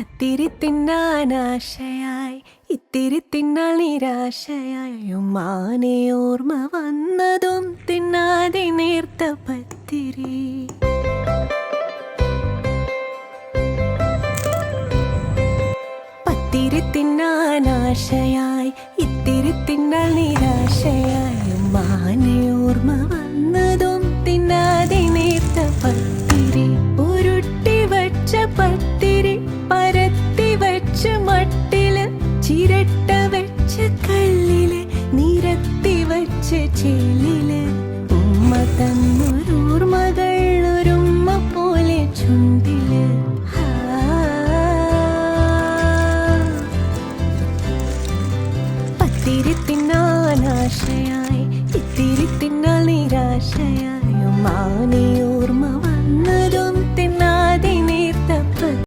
പത്തിരി തിന്നാനാശയായി ഇത്തിരി തിന്നാൽ നിരാശയായി. മാനെ ഓർമ്മ വന്നതും തിന്നാതെ നേർത്ത പത്തിരി. പത്തിരി തിന്നാനാശയായി ഇത്തിരി വെച്ച നിരത്തി വച്ച ചെല്ലിൽ. ഉമ്മ തന്നൊരൂർമകൾ ഒരുമ്മ പോലെ ചുണ്ടിൽ. പത്തിരത്തിൻ